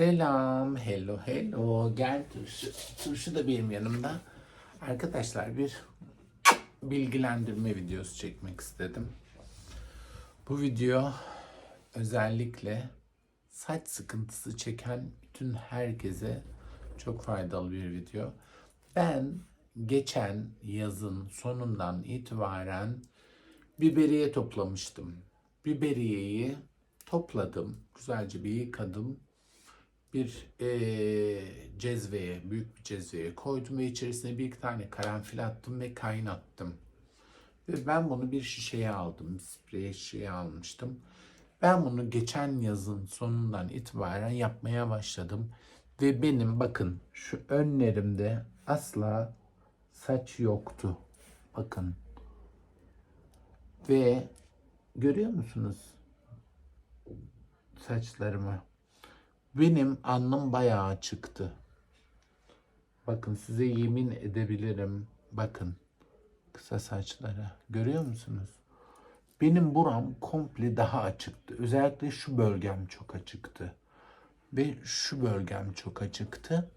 Selam, hello hello. Gel turşu. Turşu da benim yanımda. Arkadaşlar bir bilgilendirme videosu çekmek istedim. Bu video özellikle saç sıkıntısı çeken bütün herkese çok faydalı bir video. Ben geçen yazın sonundan itibaren biberiye toplamıştım. Biberiyeyi topladım, güzelce bir yıkadım. Bir eee cezveye, büyük bir cezveye koydum ve içerisine bir iki tane karanfil attım ve kaynattım. Ve ben bunu bir şişeye aldım, bir sprey şişeye almıştım. Ben bunu geçen yazın sonundan itibaren yapmaya başladım. Ve benim bakın şu önlerimde asla saç yoktu. Bakın. Ve görüyor musunuz saçlarımı? Benim alnım bayağı çıktı. Bakın size yemin edebilirim. Bakın kısa saçlara. Görüyor musunuz? Benim buram komple daha açıktı. Özellikle şu bölgem çok açıktı. Ve şu bölgem çok açıktı.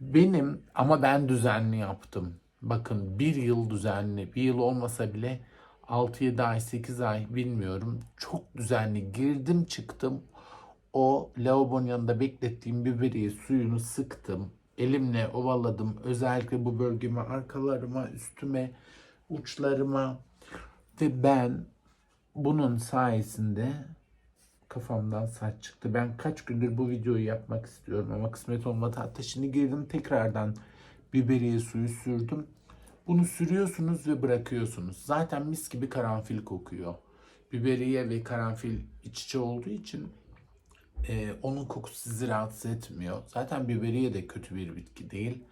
Benim ama ben düzenli yaptım. Bakın bir yıl düzenli, bir yıl olmasa bile 6-7 ay, 8 ay bilmiyorum. Çok düzenli girdim çıktım. O lavabonun yanında beklettiğim biberiye suyunu sıktım. Elimle ovaladım. Özellikle bu bölgeme, arkalarıma, üstüme, uçlarıma. Ve ben bunun sayesinde kafamdan saç çıktı. Ben kaç gündür bu videoyu yapmak istiyorum ama kısmet olmadı. Hatta şimdi girdim tekrardan biberiye suyu sürdüm. Bunu sürüyorsunuz ve bırakıyorsunuz. Zaten mis gibi karanfil kokuyor. Biberiye ve karanfil iç içe olduğu için e, onun kokusu sizi rahatsız etmiyor. Zaten biberiye de kötü bir bitki değil.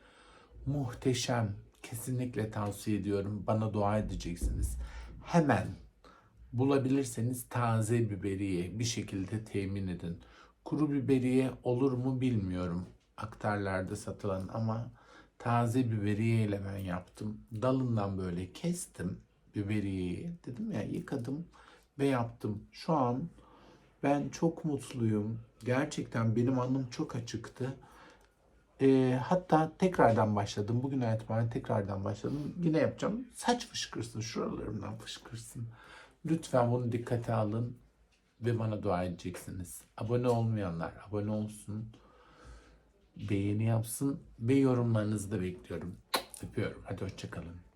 Muhteşem. Kesinlikle tavsiye ediyorum. Bana dua edeceksiniz. Hemen bulabilirseniz taze biberiye bir şekilde temin edin. Kuru biberiye olur mu bilmiyorum. Aktarlarda satılan ama taze biberiye ile ben yaptım. Dalından böyle kestim biberiyeyi. Dedim ya yıkadım ve yaptım. Şu an ben çok mutluyum. Gerçekten benim alnım çok açıktı. Ee, hatta tekrardan başladım. Bugün itibaren tekrardan başladım. Yine yapacağım. Saç fışkırsın. Şuralarımdan fışkırsın. Lütfen bunu dikkate alın ve bana dua edeceksiniz. Abone olmayanlar abone olsun. Beğeni yapsın ve yorumlarınızı da bekliyorum. Öpüyorum. Hadi hoşçakalın.